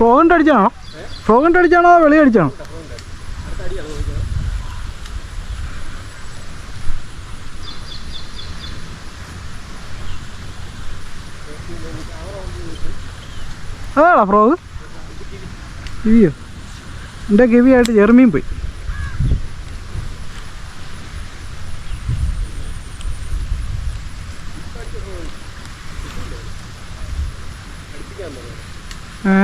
ഫ്രോഗിന്റെ അടിച്ചാണോ? ഫ്രോഗിന്റെ അടിച്ചാണോ അതോ വെളി അടിച്ചാണോ? അതാണോ ഫ്രോഗ്? കിവിയോ? എന്റെ കിവിയായിട്ട് ചെറുമീൻ പോയി. ഏ?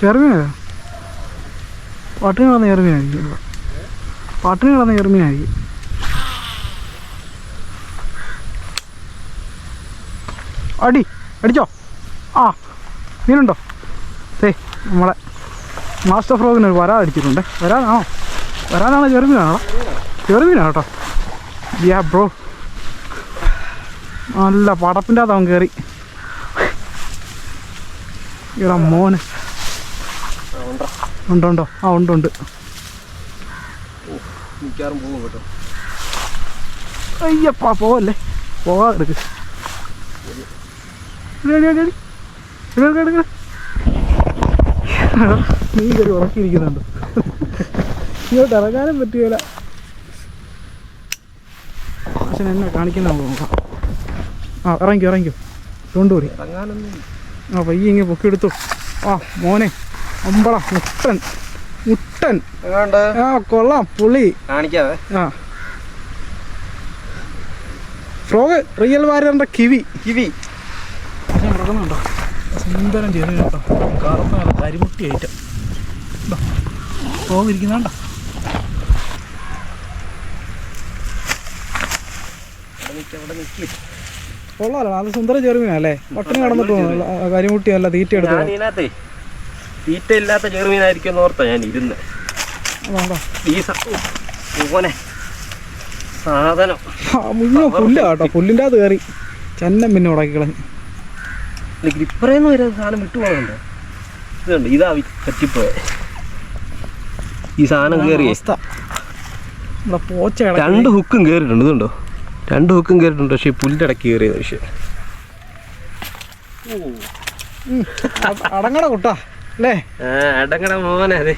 ചെറുമീനോ പട്ടിണി കിടന്ന് ചെറുമീനായിരിക്കും പട്ടിണി കിടന്ന് ചെറുമീനായിരിക്കും അടി അടിച്ചോ? ആ മീനുണ്ടോ? ഏ നമ്മളെ മാസ്റ്റർ ഫ്രോഗിന് ഒരു വരാ അടിച്ചിട്ടുണ്ട്. വരാനാണോ? വരാനാണോ ചെറുമീനാണോ ചെറുമീനാണ് കേട്ടോ. യാ ബ്രോ നല്ല പടപ്പിന്റെ അകത്ത് അവൻ കയറി ഇവിടെ മോന്. ഉണ്ടോ ഉണ്ടോ? ആ ഉണ്ട് ഉണ്ട്. പോകും കേട്ടോ. അയ്യപ്പാ പോവല്ലേ? പോവാ എടുക്ക്. എടി, എടി, എടി, എടി. എടുക്ക്, എടുക്ക്, എടുക്ക്. നീ കയറി ഉറക്കിയിരിക്കുന്നുണ്ട്. ഇങ്ങോട്ട് ഇറങ്ങാനും പറ്റുകയില്ല. പക്ഷെ എന്നെ കാണിക്കുന്ന നമുക്ക് നോക്കാം. ആ ഇറങ്ങിക്കോ ഇറങ്ങിക്കോ. കൊണ്ടുപോയി ഇറങ്ങാനൊന്നും ആ പയ്യെ ഇങ്ങനെ പൊക്കി എടുത്തു ആ മോനെ അമ്പള മുട്ടൻ മുട്ടൻ. ആ കൊള്ളാം പുളി. കാണിക്കാവേ? ആ. ഫ്രോഗ് റിയൽ വാരിയറിന്റെ കിവി. കിവി? കിടക്കുന്നുണ്ടോ സുന്ദരം ചെയ്തു കേട്ടോ. കറുപ്പ് കരിമുട്ടി ഐറ്റം ഫ്രോഗ് ഇരിക്കുന്നുണ്ടോ? അവിടെ നിൽക്കി. കൊള്ളാലോ നല്ല സുന്ദര ചെറുമീനല്ലേ പട്ടിണി കടന്നിട്ട് കരിമുട്ടി അല്ല തീറ്റ എടുത്തു തീറ്റ ഇല്ലാത്ത ചെറുമീനായിരിക്കും ഓർത്താ ഞാൻ ഇരുന്ന്. ഈ ഓനെ സാധനം. മുന്നോ പുല്ല കേട്ടോ. പുല്ലിന്റെ അകത്ത് കയറി. ചെന്നം പിന്നെ ഉടക്കി കളഞ്ഞു. ഗ്രിപ്പറേന്ന് വരെ സാധനം വിട്ടുപോകുന്നുണ്ട് ഇതുണ്ട് ഇതാ പറ്റിപ്പോയെ. ഈ സാധനം കയറി. രണ്ട് ഹുക്കും കയറിയിട്ടുണ്ട് ഇതുണ്ടോ? രണ്ട് ഹുക്കും കയറിയിട്ടുണ്ട് പക്ഷേ ഈ പുല്ലിടക്ക് കയറിയത് പക്ഷേ അടങ്ങട കുട്ടാ. അല്ലേ? അടങ്ങട മോനെ അതെ.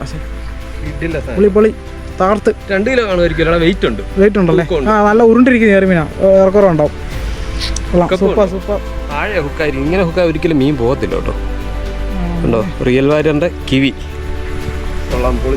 പക്ഷേ ഇടില്ല പുളി പൊളി താർത്ത്. രണ്ട് കിലോ കാണുമായിരിക്കും. വെയിറ്റ് ഉണ്ട്. വെയിറ്റ് ഉണ്ടല്ലേ? ആ നല്ല ഉരുണ്ടിരിക്കുന്ന ചെറുമീനാ ഇറക്കുറവുണ്ടാവും സൂപ്പർ സൂപ്പർ. താഴെ ഹുക്കായിരിക്കും ഇങ്ങനെ ഹുക്കായി ഒരിക്കലും മീൻ പോകത്തില്ല കേട്ടോ. ഉണ്ടോ റിയൽ വാരിയറിന്റെ കിവി. കൊള്ളാം പൊളി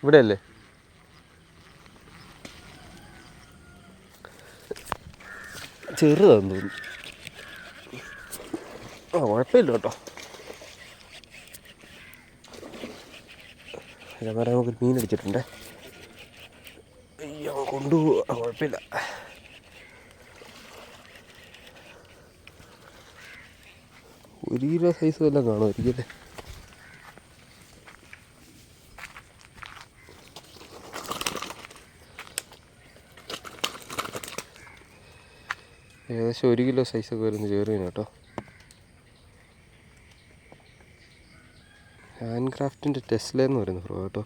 സാധനം ഇവിടെ അല്ലേ ചെറുതാന്ന് തോന്നുന്നു. ആ കുഴപ്പമില്ല കേട്ടോ. ഞാൻ പറയാൻ നമുക്ക് മീൻ അടിച്ചിട്ടുണ്ട്. അയ്യോ കൊണ്ടുപോവാ. കുഴപ്പമില്ല. ഒരു കിലോ സൈസ് വല്ലതും കാണുമായിരിക്കും അല്ലേ? ഏകദേശം ഒരു കിലോ സൈസ് ഒക്കെ വരുന്ന ചേറിന് കേട്ടോ. ഹാൻഡ് ക്രാഫ്റ്റിന്റെ ടെസ്ല എന്ന് പറയുന്ന ഫ്രോ കേട്ടോ.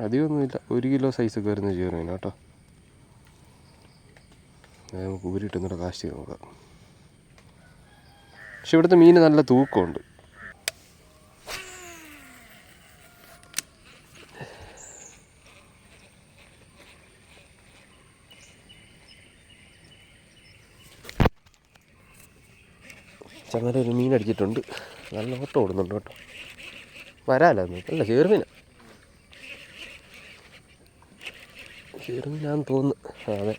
അധികമൊന്നുമില്ല. ഒരു കിലോ ഒക്കെ വരുന്ന ചേറിന് കേട്ടോ. നമുക്ക് ഊരിയിട്ട് ഒന്നുകൂടെ കാശ് നോക്കാം. പക്ഷെ ഇവിടുത്തെ മീൻ നല്ല തൂക്കമുണ്ട്. ചങ്ങല ഒരു മീൻ അടിച്ചിട്ടുണ്ട് നല്ല ഓട്ടം ഓടുന്നുണ്ട് കേട്ടോ. വരാലോ അല്ല ചേർമീന ചേർമീനാന്ന് തോന്നുന്നു. അതെ.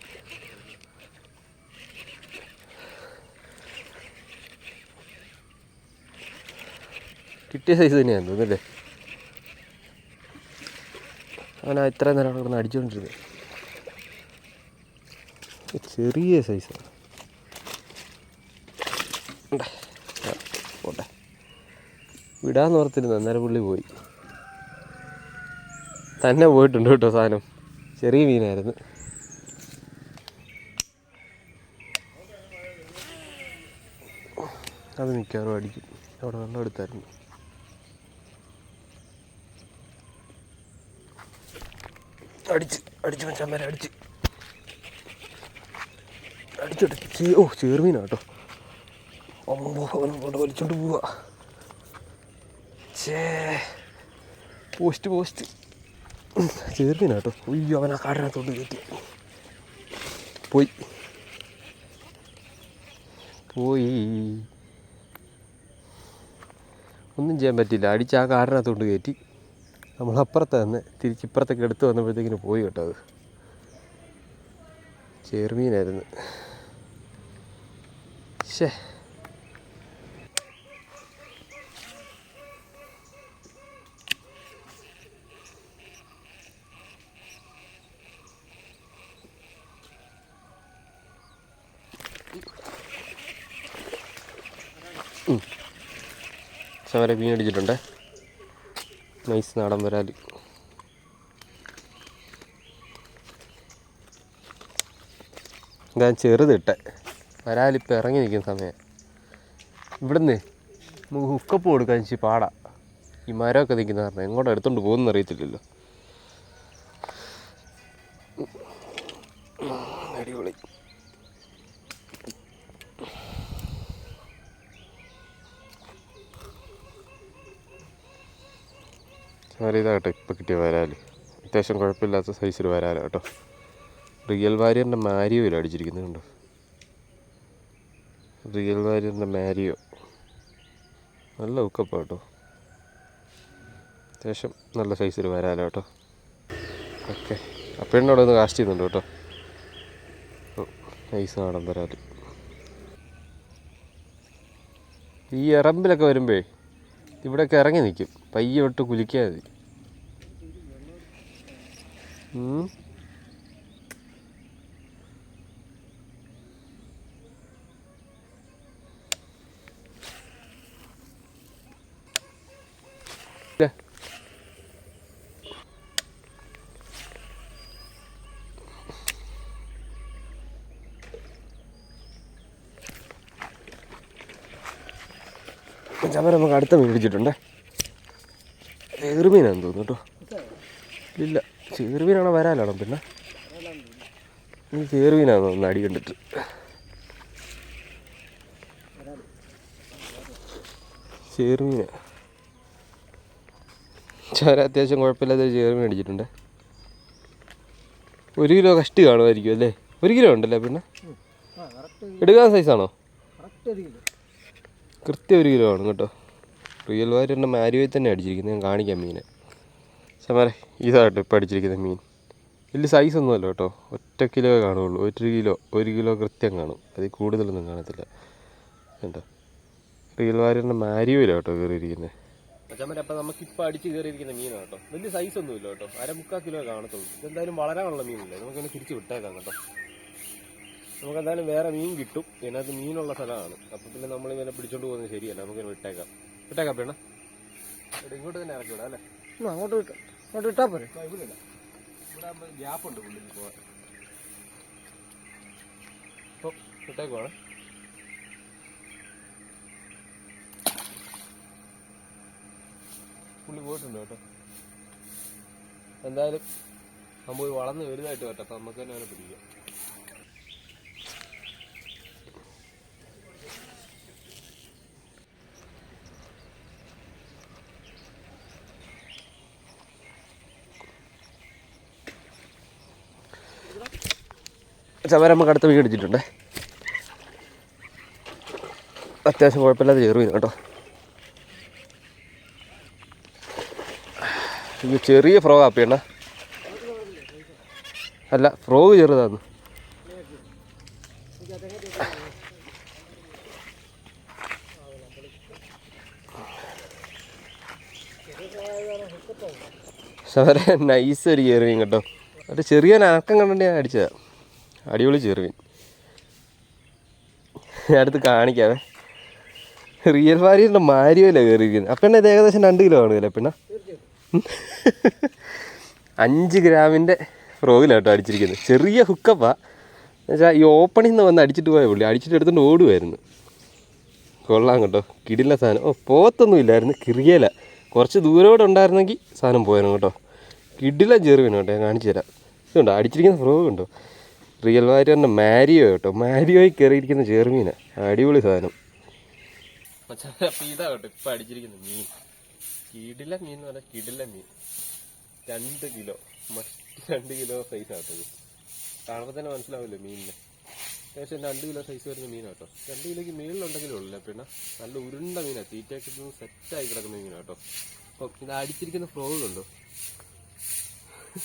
കിട്ടിയ സൈസ് തന്നെയാണ് തോന്നുന്നല്ലേ അവനാ ഇത്രയും നേരം അവിടെ കിടന്ന് അടിച്ചുകൊണ്ടിരുന്നത്. ചെറിയ സൈസാണ് പോട്ടെ. വിടാന്ന് ഓർത്തിരുന്നു അന്നേരം പുള്ളി പോയി. തന്നെ പോയിട്ടുണ്ട് കേട്ടോ സാധനം. ചെറിയ മീനായിരുന്നു. അത് മിക്കവാറും അടിക്കും. അവിടെ വെള്ളം എടുത്തായിരുന്നു. അടിച്ച് അടിച്ച് മേലെ അടിച്ച്. അടിച്ചോട്ടെ. ഓ ചേർമീനാ വലിച്ചോണ്ട് പോവാ. ചേ പോസ്റ്റ് പോസ്റ്റ്. ചേർമീനാ കേട്ടോ. അയ്യോ അവൻ ആ കാടിനകത്തോട്ട് കയറ്റി. പോയി. പോയി. ഒന്നും ചെയ്യാൻ പറ്റില്ല. അടിച്ച് ആ കാടിനകത്തോട്ട് കയറ്റി. നമ്മളപ്പുറത്ത് തന്നെ തിരിച്ചിപ്പുറത്തേക്ക് എടുത്ത് വന്നപ്പോഴത്തേക്കിന് പോയി കേട്ടോ അത്. ചേർമീനായിരുന്നു. ശേ സമര മീൻ അടിച്ചിട്ടുണ്ട്. നൈസ് നാടൻ വരാൽ ഞാൻ ചെറുതിട്ടെ വരാലിപ്പോൾ ഇറങ്ങി നിൽക്കുന്ന സമയം. ഇവിടുന്ന് നമുക്ക് ഹുക്കപ്പ് കൊടുക്കാൻ ഇച്ചിരി പാടാ. ഈ മരമൊക്കെ നിൽക്കുന്ന കാരണം എങ്ങോട്ട് എടുത്തോണ്ട് പോകുമെന്ന് അറിയത്തില്ലല്ലോ. കിട്ടിയ വരാൽ അത്യാവശ്യം കുഴപ്പമില്ലാത്ത സൈസിൽ വരാല കേട്ടോ. റിയൽ വാരിയറിന്റെ മാരിയോയിൽ അടിച്ചിരിക്കുന്നത് കണ്ടോ? റിയൽ വാരിയറിന്റെ മാരിയോ നല്ല ഉക്കപ്പ കേട്ടോ. അത്യാവശ്യം നല്ല സൈസിൽ വരാലോ കേട്ടോ. ഓക്കെ അപ്പഴിന്റെ അവിടെ ഒന്ന് കാസ്റ്റ് ചെയ്യുന്നുണ്ട് കേട്ടോ. നൈസ് നാടൻ വരാൽ ഈ എറമ്പിലൊക്കെ വരുമ്പോഴേ ഇവിടെയൊക്കെ ഇറങ്ങി നിൽക്കും പയ്യെ കുലിക്കാതെ ചമര നമുക്ക് അടുത്ത മീൻ പിടിച്ചിട്ടുണ്ട് ചെറുമീനാന്ന് തോന്നുന്നു കേട്ടോ വരാലോ വരാലാണോ പിന്നെ? ഈ ചേർവീനാണോ ഒന്ന് അടി കണ്ടിട്ട്? ചേർവീന ചോര അത്യാവശ്യം കുഴപ്പമില്ലാത്ത ഒരു ചെറുമീൻ അടിച്ചിട്ടുണ്ട്. ഒരു കിലോ കഷ്ടി കാണുമായിരിക്കും അല്ലേ? ഒരു കിലോ ഉണ്ടല്ലേ പിന്നെ? എടുക്കാൻ സൈസാണോ കൃത്യം ഒരു കിലോ ആണ് കേട്ടോ. റിയൽ വാരിയുടെ മാരിയോയിൽ തന്നെ അടിച്ചിരിക്കുന്നത്. ഞാൻ കാണിക്കാം മീനെ. ശമാരെ ഇതാട്ടോ ഇപ്പം അടിച്ചിരിക്കുന്ന മീൻ. വലിയ സൈസ് ഒന്നുമല്ല കേട്ടോ. ഒറ്റ കിലോ കാണുള്ളൂ. ഒരു കിലോ ഒരു കിലോ കൃത്യം കാണും. അതിൽ കൂടുതലൊന്നും കാണത്തില്ല. കണ്ടോ? റിയൽ വാരിയുടെ മാരിയോയില്ല കേട്ടോ കയറിയിരിക്കുന്നത് ചമ്മര അപ്പം നമുക്കിപ്പോൾ അടിച്ച് കയറിയിരിക്കുന്ന മീനാണ് കേട്ടോ. വലിയ സൈസ് ഒന്നുമില്ല കേട്ടോ. അര മുക്കാൽ കിലോ കാണത്തുള്ളൂ. ഇതെന്തായാലും വളരാനുള്ള മീനല്ലേ. നമുക്കിങ്ങനെ തിരിച്ച് വിട്ടേക്കാം കേട്ടോ. നമുക്ക് എന്തായാലും വേറെ മീൻ കിട്ടും. ഇതിനകത്ത് മീനുള്ള സ്ഥലമാണ്. അപ്പം പിന്നെ നമ്മൾ ഇങ്ങനെ പിടിച്ചോണ്ട് പോകുന്നത് ശരിയല്ല. നമുക്കിങ്ങനെ വിട്ടേക്കാം. വിട്ടേക്കാം പെണ്ണ ഇങ്ങോട്ട് തന്നെ ഇറക്കി വിടാം അല്ലേ അങ്ങോട്ട് വിട്ടോ. അങ്ങോട്ട് ഇട്ടാ പോരെ. ആ, ഇവിടെ ഇല്ല ഇവിടെ ആകുമ്പോൾ ഗ്യാപ്പ് ഉണ്ട് പുള്ളിക്ക് പോകാൻ അപ്പോൾ വിട്ടേക്കുവാണ് പുള്ളി പോയിട്ടുണ്ട് കേട്ടോ. എന്തായാലും നമ്മൾ വളർന്ന് വലുതായിട്ട് അപ്പൊ നമുക്ക് തന്നെ അവനെ പിടിക്കാം. ചവര നമുക്ക് അടുത്ത മീൻ അടിച്ചിട്ടുണ്ട് അത്യാവശ്യം കുഴപ്പമില്ലാതെ ചെറു ചെറുമീൻ കേട്ടോ. ഇത് ചെറിയ ഫ്രോഗ് ആപ്പിയണ്ണ അല്ല ഫ്രോഗ് ചെറുതാന്ന്. നൈസ് ഒരു ചെറിയ കേട്ടോ. അത് ചെറിയ അനക്കം കണ്ടിട്ട് ഞാൻ അടിച്ചതാ. അടിപൊളി ചെറുവിൻ. അടുത്ത് കാണിക്കാവേ. റിയൽ വാരിയുടെ മാരിയല്ല കയറിയിരിക്കുന്നത്. അപ്പം ഇത് ഏകദേശം രണ്ട് കിലോ കാണുമല്ലേ പിന്നെ അഞ്ച് ഗ്രാമിന്റെ ഫ്രോഗിലാട്ടോ അടിച്ചിരിക്കുന്നത്. ചെറിയ ഹുക്കപ്പാ. എന്നുവെച്ചാൽ ഈ ഓപ്പണിൽ നിന്ന് വന്ന് അടിച്ചിട്ട് പോയ പുള്ളി അടിച്ചിട്ട് എടുത്തുകൊണ്ട് ഓടുമായിരുന്നു കൊള്ളാം കേട്ടോ. കിടില്ല സാധനം. ഓ പോത്തൊന്നും ഇല്ലായിരുന്നു. കിറിയല. കുറച്ച് ദൂരോടെ ഉണ്ടായിരുന്നെങ്കിൽ സാധനം പോയായിരുന്നു കേട്ടോ. കിടില ചെറുവിനോട്ടെ ഞാൻ കാണിച്ചു തരാം. ഇതുണ്ടോ? അടിച്ചിരിക്കുന്ന ഫ്രോഗ് ഉണ്ടോ? റിയൽ വാരിയറിന്റെ മാരിയോ കേട്ടോ. മാരിയോയിൽ കയറിയിരിക്കുന്ന ചെറുമീന അടിപൊളി സാധനം. ഇതാ കേട്ടോ ഇപ്പം മീൻ. കിടില മീൻ എന്ന് പറഞ്ഞാൽ മീൻ. രണ്ട് കിലോ. മസ്റ്റ് രണ്ട് കിലോ സൈസ് ആട്ടത് കാണുമ്പോൾ തന്നെ മനസ്സിലാവില്ലേ മീനിന്. അത്യാവശ്യം രണ്ട് കിലോ സൈസ് വരുന്ന മീൻ കേട്ടോ. രണ്ട് കിലോയ്ക്ക് മീനിലുണ്ടെങ്കിലേ ഉള്ളൂ. പിന്നെ? നല്ല ഉരുണ്ട മീനാ. തീറ്റയൊക്കെ സെറ്റായി കിടക്കുന്ന മീനാ കേട്ടോ. അപ്പം ഇത് അടിച്ചിരിക്കുന്ന ഫ്രോഗ് ഉണ്ടോ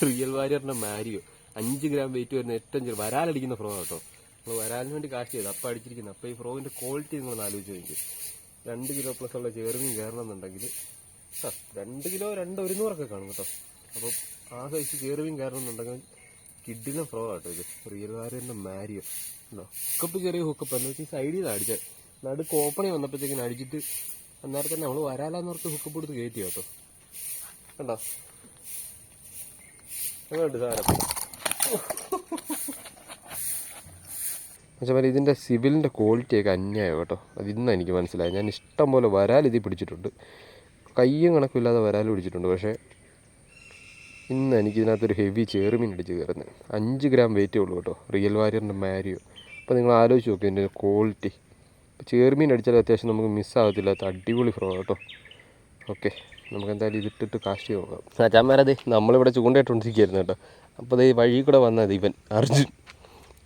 റിയൽ വാരിയറിന്റെ മാരിയോ അഞ്ച് ഗ്രാം വെയിറ്റ് വരുന്ന ഏറ്റവും ചെറിയ വരാലടിക്കുന്ന ഫ്രോ കേട്ടോ നമ്മൾ വരാലിന് വേണ്ടി കാശ് ചെയ്ത്. അപ്പം അടിച്ചിരിക്കുന്നത് അപ്പം ഈ ഫ്രോവിന്റെ ക്വാളിറ്റി നിങ്ങളൊന്ന് ആലോചിച്ച് നോക്കി. രണ്ട് കിലോ പ്ലസ് ഉള്ള ചേർന്ന് കയറണം എന്നുണ്ടെങ്കിൽ ആ രണ്ട് കിലോ രണ്ട് ഒരുന്നൂറൊക്കെ കാണും കേട്ടോ. അപ്പം ആ സൈസ് ചേർവിയും കയറണം എന്നുണ്ടെങ്കിൽ കിഡിലെ ഫ്രോ കേട്ടോ ഇത്. റിയൽ വാരിയറിന്റെ മാരിയോ. ഉണ്ടോ? ഹുക്കപ്പ് ചെറിയ ഹുക്കപ്പ് എന്ന് വെച്ചാൽ സൈഡിൽ നിന്ന് അടിച്ചത് നടുക്ക് ഓപ്പണി വന്നപ്പോഴത്തേക്കിന് അടിച്ചിട്ട് അന്നേരം തന്നെ നമ്മൾ വരാലാന്നോർത്ത് ഹുക്കപ്പ് എടുത്ത് കയറ്റി കേട്ടോ. കണ്ടോ? അങ്ങോട്ട് സാരം പക്ഷേ ഇതിന്റെ സിവിലിന്റെ ക്വാളിറ്റിയൊക്കെ അന്യായം കേട്ടോ. അത് ഇന്ന് എനിക്ക് മനസ്സിലായി ഞാൻ ഇഷ്ടം പോലെ വരാൽ ഇതിൽ പിടിച്ചിട്ടുണ്ട്. കയ്യും കണക്കില്ലാതെ വരാൽ പിടിച്ചിട്ടുണ്ട്. പക്ഷേ ഇന്ന് എനിക്ക് ഇതിനകത്തൊരു ഹെവി ചേറുമീൻ അടിച്ച് കയറുന്നത്. അഞ്ച് ഗ്രാം വെയിറ്റേ ഉള്ളൂ കേട്ടോ. റിയൽ വാരിയറിന്റെ മാരിയോ അപ്പോൾ നിങ്ങൾ ആലോചിച്ച് നോക്കുക ഇതിന്റെ ക്വാളിറ്റി ചേറുമീൻ അടിച്ചാൽ അത്യാവശ്യം നമുക്ക് മിസ്സാകത്തില്ലാത്ത അടിപൊളി ഫ്രോ കേട്ടോ. ഓക്കെ നമുക്ക് എന്തായാലും ഇതിട്ടിട്ട് കാസ്റ്റ് നോക്കാം. ചാമ്മാരതെ നമ്മളിവിടെ ചൂണ്ടയിട്ടുണ്ടിരിക്കുകയായിരുന്നു കേട്ടോ. അപ്പോൾ ഈ വഴി കൂടെ വന്നത് ഇവൻ അർജുൻ.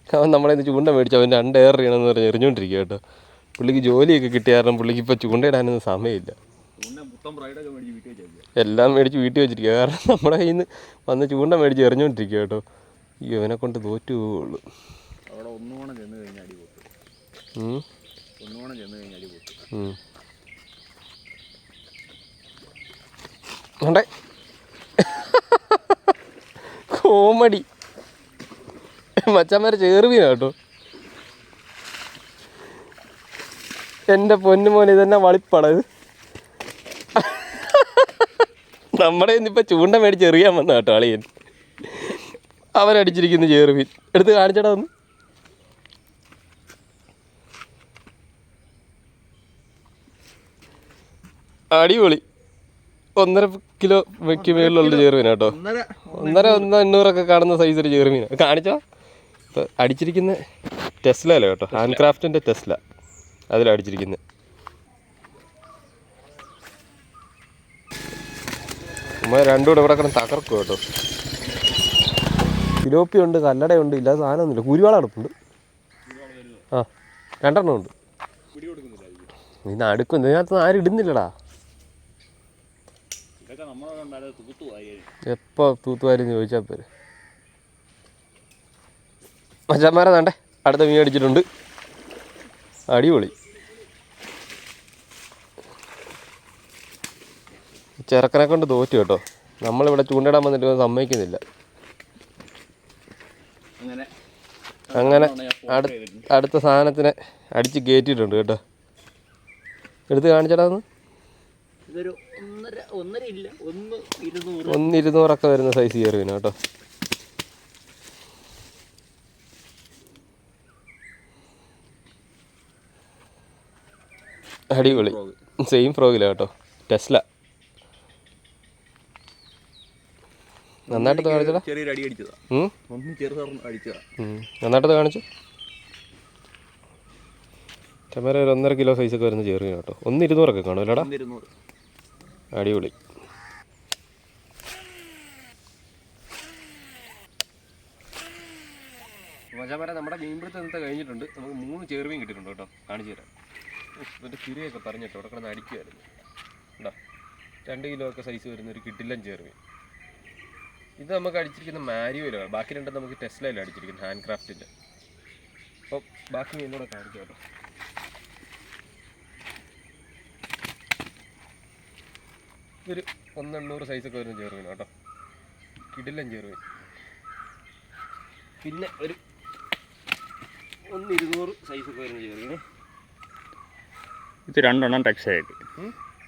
അവൻ നമ്മളെ ഇന്ന് ചൂണ്ട മേടിച്ചു അവൻ രണ്ട് ഏർ ചെയ്യണമെന്ന് പറഞ്ഞ് എറിഞ്ഞുകൊണ്ടിരിക്കുക കേട്ടോ. പുള്ളിക്ക് ജോലിയൊക്കെ കിട്ടിയ കാരണം പുള്ളിക്ക് ഇപ്പോൾ ചൂണ്ടയിടാനൊന്നും സമയമില്ല. എല്ലാം മേടിച്ച് വീട്ടിൽ വെച്ചിരിക്കുക കാരണം നമ്മുടെ കയ്യിൽ നിന്ന് വന്ന് ചൂണ്ട മേടിച്ച് എറിഞ്ഞുകൊണ്ടിരിക്കുക കേട്ടോ. ഈ ഇവനെ കൊണ്ട് തോറ്റു പോകുള്ളൂ അവിടെ ഒന്നുകൂടെ ചെന്ന് കഴിഞ്ഞാൽ അടി പൊട്ടും ഉം. ഒന്നുകൂടെ ചെന്ന് കഴിഞ്ഞാൽ അടി പൊട്ടും ഉം. ഉണ്ടേ കോമഡി. മച്ചന്മാരെ ചേർവീന കേട്ടോ. എന്റെ പൊന്നു മോനെ ഇതെന്നെ വളിപ്പടത് നമ്മുടെ ഇന്നിപ്പോൾ ചൂണ്ട മേടിച്ച് എറിയാൻ വന്ന കേട്ടോ അളിയൻ. അവരടിച്ചിരിക്കുന്നു ചേർവീൻ. എടുത്ത് കാണിച്ചടാ ഒന്ന്. അടിപൊളി. ഒന്നര കിലോ വെക്ക് മേളിലുള്ള ചേർമീന കേട്ടോ. ഒന്നര ഒന്ന് എണ്ണൂറൊക്കെ കാണുന്ന സൈസ് ഒരു ചേർമീന കാണിച്ചോ? അടിച്ചിരിക്കുന്ന ടെസ്ല അല്ലേ കേട്ടോ? ഹാൻഡ് ക്രാഫ്റ്റിന്റെ ടെസ്ല അതിലാണ് അടിച്ചിരിക്കുന്നത് രണ്ടും കൂടെ ഇവിടെ കിടന്ന് തകർക്കും കേട്ടോ. ഫിലോപ്പി ഉണ്ട് കല്ലടയുണ്ട് ഇല്ലാതെ സാധനമൊന്നുമില്ല. കുരുവാള അടുപ്പുണ്ട്. ആ രണ്ടെണ്ണം ഉണ്ട്. ഇന്ന് അടുക്കും ഇതിനകത്ത് ആരും ഇടുന്നില്ലടാ ഇതൊക്കെ നമ്മളെ ഉണ്ടായത് തൂത്തുവായി എപ്പോൾ തൂത്തുവാരെന്ന് ചോദിച്ചാൽ പേര്? മച്ചാന്മാരെ വേണ്ടേ അടുത്ത മീൻ അടിച്ചിട്ടുണ്ട്. അടിപൊളി. ചെറുക്കനെ കൊണ്ട് തോറ്റു കേട്ടോ. നമ്മളിവിടെ ചൂണ്ടിടാൻ വന്നിട്ട് സമ്മതിക്കുന്നില്ല. അങ്ങനെ. അടുത്ത സാധനത്തിനെ അടിച്ച് കയറ്റിയിട്ടുണ്ട് കേട്ടോ. എടുത്ത് കാണിച്ചടാ ഒന്ന് ഇതൊരു ഒന്നര ഒന്നര ഇല്ല ഒന്ന് ഇരുന്നൂറ്. ഒന്ന് ഇരുന്നൂറൊക്കെ വരുന്ന സൈസ് കയറിവിന് കേട്ടോ. അടിപൊളി. സെയിം ഫ്രോഗില്ല കേട്ടോ. ടെസ്ല നന്നായിട്ട് ചെറിയൊരു അടി അടിച്ചതാ. ഒന്ന് അടിച്ചതാ. നന്നായിട്ട് കാണിച്ചു. ക്യാമറ ഒരു ഒന്നര കിലോ സൈസൊക്കെ വരുന്ന ചേർന്ന് കേട്ടോ. ഒന്ന് ഇരുന്നൂറൊക്കെ കാണും ഇരുന്നൂറ് അടിപൊളി. മച്ചാമാരെ നമ്മുടെ മീൻപിടുത്തം ഇന്നത്തെ കഴിഞ്ഞിട്ടുണ്ട്. നമുക്ക് മൂന്ന് ചേർവീൻ കിട്ടിയിട്ടുണ്ട് കേട്ടോ. കാണിച്ചു തരാം. ഉഫ്, ഇതിന്റെ പറഞ്ഞിട്ടോ അവിടെ കിടന്ന് അടിക്കുമായിരുന്നു കേട്ടോ രണ്ട് കിലോ ഒക്കെ സൈസ് വരുന്ന ഒരു കിട്ടില്ലൻ ചേർവീൻ. ഇത് നമുക്ക് അടിച്ചിരിക്കുന്ന മാരിയോയിലാണ് ബാക്കി രണ്ടും നമുക്ക് ടെസ്ലയിലാണ് അടിച്ചിരിക്കുന്നത് ഹാൻഡ് ക്രാഫ്റ്റിന്റെ. അപ്പോൾ ബാക്കി മീനോടെ കാണിക്കാം കേട്ടോ. ഇതൊരു ഒന്നെണ്ണൂറ് സൈസൊക്കെ വരുന്ന ചേർമീൻ കേട്ടോ. കിടിലൻ ചെറുവിൻ പിന്നെ ഒരു ഒന്ന് ഇരുന്നൂറ് സൈസൊക്കെ വരുന്ന ചെറുവിന് ഇത് രണ്ടെണ്ണം ടെക്സ്റ്റൈൽ?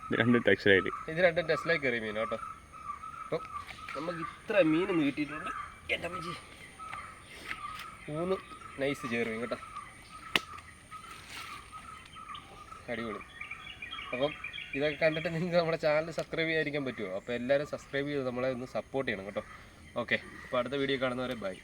ഇത് രണ്ട് ടെക്സ്റ്റൈൽ ഇത് രണ്ടും ടെക്സ്റ്റൈൽ കയറിയ മീൻ കേട്ടോ. അപ്പം നമുക്ക് ഇത്ര മീൻ കിട്ടിയിട്ടുണ്ട്. എന്റെ അമ്മച്ചി മൂന്ന് നൈസ് ചേർമീൻ കേട്ടോ. അടിപൊളി. അപ്പം ഇതൊക്കെ കണ്ടിട്ട് നിങ്ങൾക്ക് നമ്മുടെ ചാനൽ സബ്സ്ക്രൈബ് ചെയ്യാതിരിക്കാൻ പറ്റുമോ അപ്പോൾ എല്ലാവരും സബ്സ്ക്രൈബ് ചെയ്ത് നമ്മളെ ഒന്ന് സപ്പോർട്ട് ചെയ്യണം കേട്ടോ. ഓക്കെ അപ്പോൾ അടുത്ത വീഡിയോ കാണുന്നവരെ ബൈ